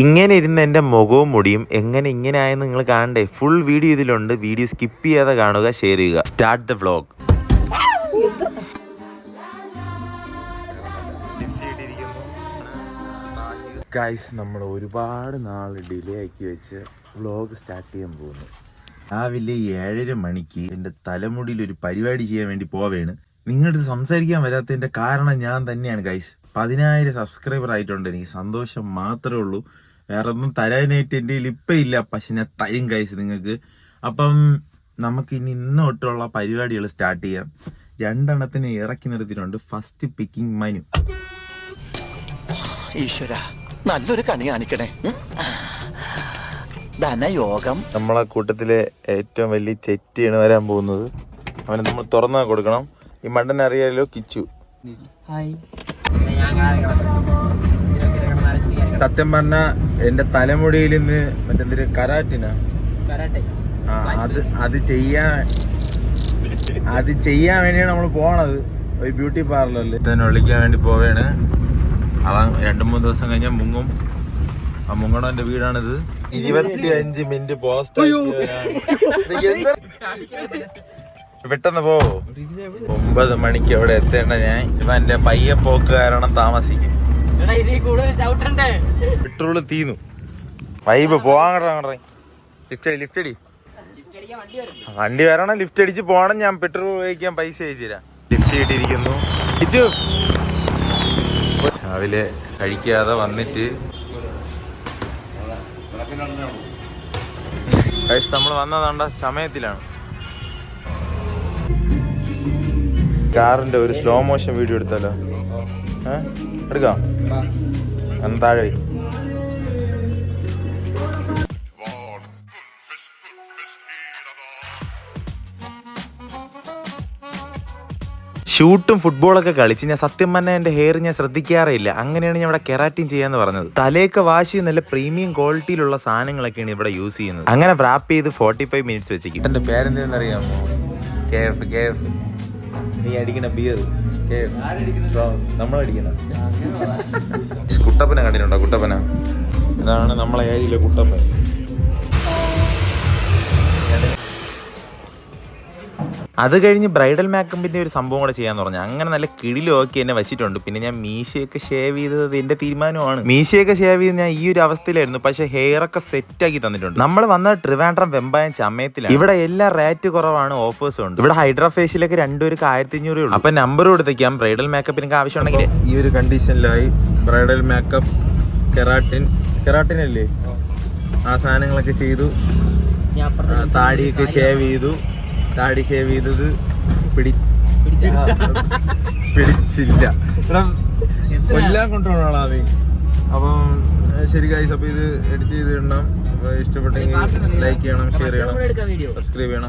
ഇങ്ങനെ ഇരുന്ന് എന്റെ മുഖവും മുടിയും എങ്ങനെ ഇങ്ങനെ ആയെന്ന് നിങ്ങൾ കാണണ്ടേ? ഫുൾ വീഡിയോ ഇതിലുണ്ട്. വീഡിയോ സ്കിപ്പ് ചെയ്യാതെ കാണുക ഷെയർ ചെയ്യുക. സ്റ്റാർട്ട് ദ വ്ലോഗ് ഗൈസ് നമ്മൾ ഒരുപാട് നാൾ ഡിലേ ആക്കി വെച്ച് വ്ലോഗ് സ്റ്റാർട്ട് ചെയ്യാൻ പോകുന്നു. രാവിലെ ഏഴര മണിക്ക് എന്റെ തലമുടിയിൽ ഒരു പരിപാടി ചെയ്യാൻ വേണ്ടി പോവേണ്. നിങ്ങളുടെ സംസാരിക്കാൻ വരാത്തതിന്റെ കാരണം ഞാൻ തന്നെയാണ് ഗൈസ് പതിനായിരം സബ്സ്ക്രൈബർ ആയിട്ടുണ്ട്. എനിക്ക് സന്തോഷം മാത്രമേ ഉള്ളൂ. വേറെ ഒന്നും തരാനായിട്ട് എന്റെ ഇപ്പം ഇല്ല. പക്ഷെ ഞാൻ തരും കഴിച്ച് നിങ്ങൾക്ക്. അപ്പം നമുക്ക് ഇനി ഇന്നോട്ടുള്ള തൊട്ടുള്ള പരിപാടികൾ സ്റ്റാർട്ട് ചെയ്യാം. രണ്ടെണ്ണത്തിന് ഇറക്കി നിർത്തിയിട്ടുണ്ട്. First picking Manu. ഈശ്വര നല്ലൊരു കണി കാണിക്കണേ. ധനയോഗം. നമ്മളെ കൂട്ടത്തിലെ ഏറ്റവും വലിയ ചെറ്റിയാണ് വരാൻ പോകുന്നത്. അവനെ നമ്മൾ തുറന്നാ കൊടുക്കണം. ഈ മണ്ടനെ അറിയാലോ കിച്ചു. സത്യം പറഞ്ഞ എന്റെ തലമുടിയിൽ നിന്ന് മറ്റെന്തൊരു കരാറ്റിനാ ആ അത് അത് ചെയ്യാൻ അത് ചെയ്യാൻ വേണ്ടിയാണ് നമ്മൾ പോണത്. ഒരു ബ്യൂട്ടി പാർലറിൽ. തന്നെ ഒളിക്കാൻ വേണ്ടി പോവേണ്. അവൻ രണ്ടു മൂന്ന് ദിവസം കഴിഞ്ഞാൽ മുങ്ങും. ആ മുങ്ങണവന്റെ വീടാണിത്. ഇരുപത്തി അഞ്ച് മിനിറ്റ് പോസ്റ്റ് പെട്ടെന്ന് പോ. ഒമ്പത് മണിക്ക് അവിടെ എത്തേണ്ട ഞാൻ. ഇവന്റെ പയ്യ പോക്ക് കാരണം താമസിക്കും. പെട്രോൾ തീന്നു. വൈബ് പോവാൻ ലിഫ്റ്റ് അടി ലിഫ്റ്റ് അടി. വണ്ടി വരണം ലിഫ്റ്റ് അടിച്ച് പോകണം ഞാൻ പെട്രോൾ ഉപയോഗിക്കാൻ പൈസ അയച്ചു ലിഫ്റ്റ് കിട്ടിയിരിക്കുന്നു. രാവിലെ കഴിക്കാതെ വന്നിട്ട് നമ്മൾ വന്നതാണ്ട സമയത്തിലാണ്. കാറിന്റെ ഒരു സ്ലോ മോഷൻ വീഡിയോ എടുത്താലോ? എടുക്കാം. താഴെ. ഷൂട്ടും ഫുട്ബോളൊക്കെ കളിച്ച് ഞാൻ സത്യം പറഞ്ഞ എന്റെ ഹെയർ ഞാൻ ശ്രദ്ധിക്കാറില്ല അങ്ങനെയാണ് ഞാൻ ഇവിടെ കെറാറ്റിൻ ചെയ്യാന്ന് പറഞ്ഞത്. തലയൊക്കെ വാശി നല്ല പ്രീമിയം ക്വാളിറ്റിയിലുള്ള സാധനങ്ങളൊക്കെയാണ് ഇവിടെ യൂസ് ചെയ്യുന്നത്. അങ്ങനെ റാപ്പ് ചെയ്ത് ഫോർട്ടി ഫൈവ് മിനിറ്റ്സ് വെച്ചേക്കും എന്റെ പേരെന്തെന്നറിയാമോ? K F K F. നീ അടിക്കണ ബിയർ കുട്ടപ്പന കണ്ടിട്ടുണ്ടോ? കുട്ടപ്പന? ഇതാണ് നമ്മളെ ഏരിയയിലെ കുട്ടപ്പൻ. അത് കഴിഞ്ഞ് ബ്രൈഡൽ മേക്കപ്പിന്റെ ഒരു സംഭവം കൂടെ ചെയ്യാന്ന് പറഞ്ഞു. അങ്ങനെ നല്ല കിടിലൊക്കെ എന്നെ വെച്ചിട്ടുണ്ട്. പിന്നെ ഞാൻ മീശയൊക്കെ ഷേവ് ചെയ്തത് എന്റെ തീരുമാനമാണ് മീശയൊക്കെ ഷേവ് ചെയ്ത് ഞാൻ ഈ ഒരു അവസ്ഥയിലായിരുന്നു. പക്ഷേ ഹെയർ ഒക്കെ സെറ്റ് ആക്കി തന്നിട്ടുണ്ട്. നമ്മൾ വന്ന ട്രിവാൻഡ്രം വെമ്പായം ചമയത്തിലാണ്. ഇവിടെ എല്ലാ റേറ്റ് കുറവാണ് ഓഫേഴ്സ് ഉണ്ട്. ഇവിടെ ഹൈഡ്രാ ഫേഷ്യലൊക്കെ രണ്ടുപേർക്ക് ആയിരത്തി അഞ്ഞൂറ് ഉള്ളൂ. അപ്പം നമ്പർ കൊടുത്തേക്കാം. ബ്രൈഡൽ മേക്കപ്പിനൊക്കെ ആവശ്യമുണ്ടെങ്കിൽ ഈ ഒരു കണ്ടീഷനിലായി ബ്രൈഡൽ മേക്കപ്പ് കെറാട്ടിൻ. കെറാട്ടിൻ അല്ലേ? ആ സാധനങ്ങളൊക്കെ ചെയ്തു. താടിയൊക്കെ ഷേവ് ചെയ്തു. താടി ഷേവ് ചെയ്തത് പിടി പിടിച്ചില്ല. എല്ലാം കൊണ്ടുപോകണം നീ? അപ്പം ശരി ഗൈസ് അപ്പൊ ഇത് എഡിറ്റ് ചെയ്ത് ഇടണം. ഇഷ്ടപ്പെട്ടെങ്കിൽ ലൈക്ക് ചെയ്യണം ഷെയർ ചെയ്യണം സബ്സ്ക്രൈബ് ചെയ്യണം.